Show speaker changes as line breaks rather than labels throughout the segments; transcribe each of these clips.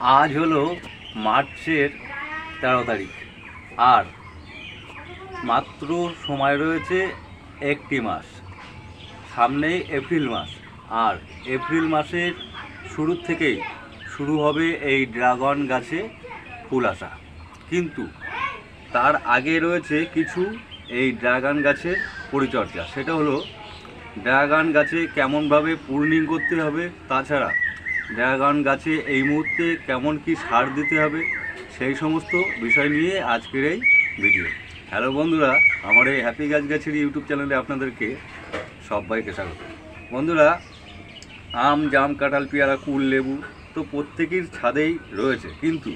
আজ হলো মার্চের তেরো তারিখ। আর মাত্র সময় রয়েছে একটি মাস, সামনেই এপ্রিল মাস। আর এপ্রিল মাসের শুরু থেকেই শুরু হবে এই ড্রাগন গাছে ফুল আসা। কিন্তু তার আগে রয়েছে কিছু এই ড্রাগন গাছের পরিচর্যা। সেটা হলো, ড্রাগন গাছে কেমনভাবে পূর্ণিং করতে হবে, তাছাড়া ড্রাগন গাছে এই মুহূর্তে কেমন কি সার দিতে হবে, সেই সমস্ত বিষয় নিয়ে আজকের এই ভিডিও। হ্যালো বন্ধুরা, আমার এই হ্যাপি গাছ গাছের ইউটিউব চ্যানেলে আপনাদেরকে সবাইকে স্বাগত। বন্ধুরা, আম, জাম, কাঁঠাল, পেয়ারা, কুল, লেবু তো প্রত্যেকের ছাদেই রয়েছে, কিন্তু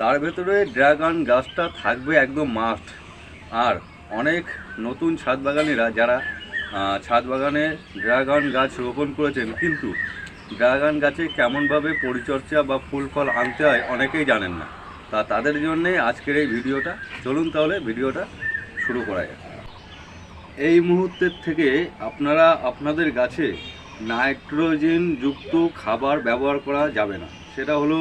তার ভেতরে ড্রাগন গাছটা থাকবে একদম মাস্ট আর অনেক নতুন ছাদ বাগানিরা যারা ছাদ বাগানে ড্রাগন গাছ রোপণ করেছেন, কিন্তু ড্রাগন গাছে কেমনভাবে পরিচর্যা বা ফুল, ফল আনতে হয় অনেকেই জানেন না। তা তাদের জন্যে আজকের এই ভিডিওটা। চলুন তাহলে ভিডিওটা শুরু করা যাক। এই মুহূর্তের থেকে আপনারা আপনাদের গাছে নাইট্রোজেন যুক্ত খাবার ব্যবহার করা যাবে না। সেটা হলো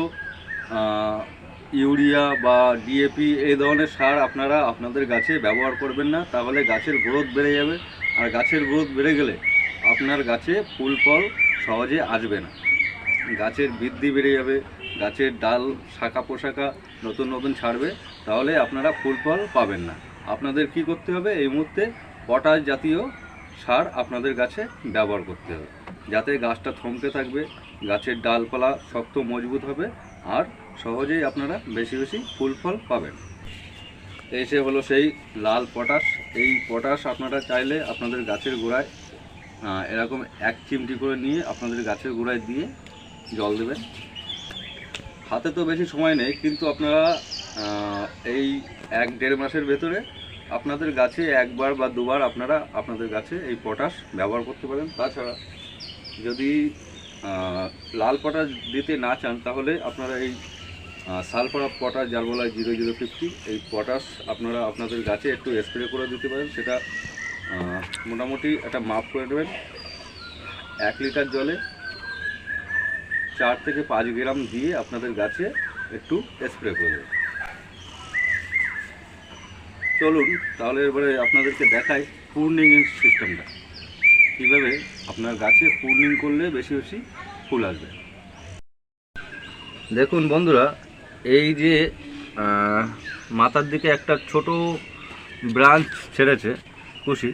ইউরিয়া বা ডিএপি এই ধরনের সার আপনারা আপনাদের গাছে ব্যবহার করবেন না। তাহলে গাছের গ্রোথ বেড়ে যাবে। আর গাছের গ্রোথ বেড়ে গেলে আপনার গাছে ফুল, ফল সহজে আসবে না। গাছের বৃদ্ধি বেড়ে যাবে, গাছের ডাল শাখা পোশাখা নতুন নতুন ছাড়বে, তাহলে আপনারা ফুল ফল পাবেন না। আপনাদের কি করতে হবে? এই মুহূর্তে পটাশ জাতীয় সার আপনাদের গাছে ব্যবহার করতে হবে। যাতে গাছটা থমকে থাকবে, গাছের ডালপালা শক্ত মজবুত হবে, আর সহজেই আপনারা বেশি বেশি ফুল ফল পাবেন। এসে হলো সেই লাল পটাশ। এই পটাশ আপনারা চাইলে আপনাদের গাছের গোড়ায় এরকম এক চিমটি করে নিয়ে আপনাদের গাছের গোড়ায় দিয়ে জল দেবেন। হাতে তো বেশি সময় নেই, কিন্তু আপনারা এই এক দেড় মাসের ভেতরে আপনাদের গাছে একবার বা দুবার আপনারা আপনাদের গাছে এই পটাশ ব্যবহার করতে পারেন। তাছাড়া যদি লাল পটাশ দিতে না চান, তাহলে আপনারা এই সালফার অফ পটাশ যার বলা জিরো জিরো ফিফটি, এই পটাশ আপনারা আপনাদের গাছে একটু স্প্রে করে দিতে পারেন। সেটা মোটামুটি একটা মাপ করে দেবেন এক লিটার জলে চার থেকে পাঁচ গ্রাম দিয়ে আপনাদের গাছে একটু স্প্রে করে দেবেন। চলুন, তাহলে এবারে আপনাদেরকে দেখাই পূর্ণিং সিস্টেমটা কীভাবে আপনার গাছে পূর্ণিং করলে বেশি বেশি ফুল আসবে। দেখুন বন্ধুরা, এই যে মাথার দিকে একটা ছোট ব্রাঞ্চ ছেড়েছে কুশি।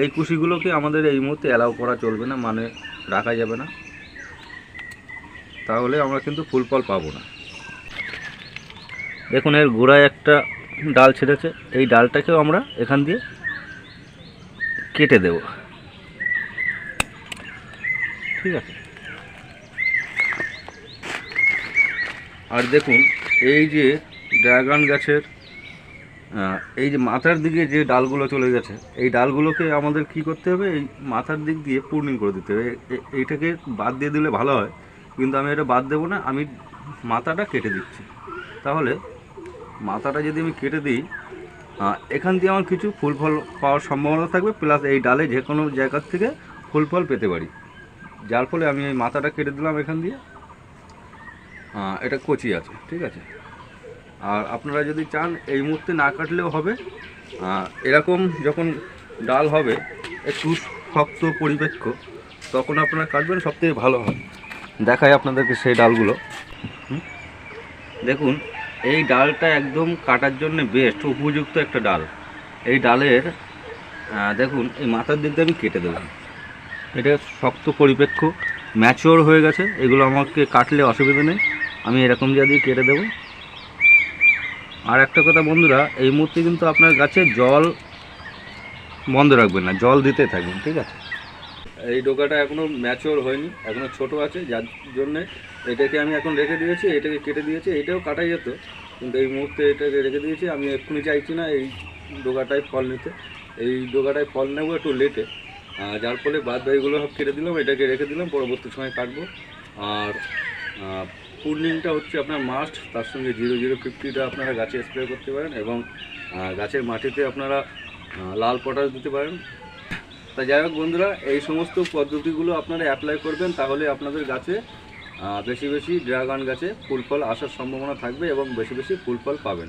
এই কুশিগুলোকে আমাদের এই মুহূর্তে অ্যালাউ করা চলবে না মানে রাখা যাবে না। তাহলে আমরা কিন্তু ফুল ফল পাবো না। দেখুন, এর গোড়ায় একটা ডাল ছেড়েছে। এই ডালটাকেও আমরা এখান দিয়ে কেটে দেব। ঠিক আছে? আর দেখুন, এই যে ড্রাগন গাছের এই যে মাথার দিকে যে ডালগুলো চলে গেছে, এই ডালগুলোকে আমাদের কি করতে হবে? এই মাথার দিক দিয়ে পূর্ণিং করে দিতে হবে। এইটাকে বাদ দিয়ে দিলে ভালো হয়, কিন্তু আমি এটা বাদ দেবো না, আমি মাথাটা কেটে দিচ্ছি। তাহলে মাথাটা যদি আমি কেটে দিই এখান দিয়ে আমার কিছু ফুল ফল পাওয়ার সম্ভাবনা থাকবে, প্লাস এই ডালে যে কোনো জায়গার থেকে ফুল ফল পেতে পারি। যার ফলে আমি এই মাথাটা কেটে দিলাম এখান দিয়ে। এটা কচি আছে, ঠিক আছে? আর আপনারা যদি চান, এই মুহূর্তে না কাটলেও হবে। এরকম যখন ডাল হবে একটু শক্ত পরিবেক্ষ, তখন আপনারা কাটবেন, সবথেকে ভালো হয় দেখাই আপনাদেরকে সেই ডালগুলো। দেখুন, এই ডালটা একদম কাটার জন্য বেস্ট উপযুক্ত একটা ডাল। এই ডালের দেখুন, এই মাথার দিক দিয়ে আমি কেটে দেবো এটা শক্ত পরিপেক্ষ ম্যাচিওর হয়ে গেছে। এগুলো আমাকে কাটলে অসুবিধা নেই। আমি এরকম যা দিয়ে কেটে দেবো। আর একটা কথা বন্ধুরা, এই মুহূর্তে কিন্তু আপনার গাছে জল বন্ধ রাখবেন না, জল দিতে থাকবেন, ঠিক আছে? এই ডোকাটা এখনও ম্যাচিওর হয়নি এখনও ছোট আছে, যার জন্যে এটাকে আমি এখন রেখে দিয়েছি, এটাকে কেটে দিয়েছি, এটাও কাটা যেত, কিন্তু এই মুহূর্তে এটাকে রেখে দিয়েছি, আমি এক্ষুনি চাইছি না এই ডোকাটায় ফল নিতে, এই ডোকাটায় ফল নেব একটু লেটে যার ফলে বাদ বাকিগুলো সব কেটে দিলাম, এটাকে রেখে দিলাম, পরবর্তী সময় কাটবো, আর পূর্ণিংটা হচ্ছে আপনার মাস্ট তার সঙ্গে জিরো জিরো ফিফটিটা আপনারা গাছে স্প্রে করতে পারেন এবং গাছের মাটিতে আপনারা লাল পটাশ দিতে পারেন। তা যাই হোক বন্ধুরা, এই সমস্ত পদ্ধতিগুলো আপনারা অ্যাপ্লাই করবেন, তাহলে আপনাদের গাছে বেশি বেশি ড্রাগন গাছে ফুল ফল আসার সম্ভাবনা থাকবে এবং বেশি বেশি ফুল ফল পাবেন।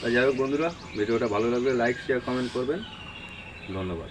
তাই যাই হোক বন্ধুরা, ভিডিওটা ভালো লাগলে লাইক শেয়ার কমেন্ট করবেন। ধন্যবাদ।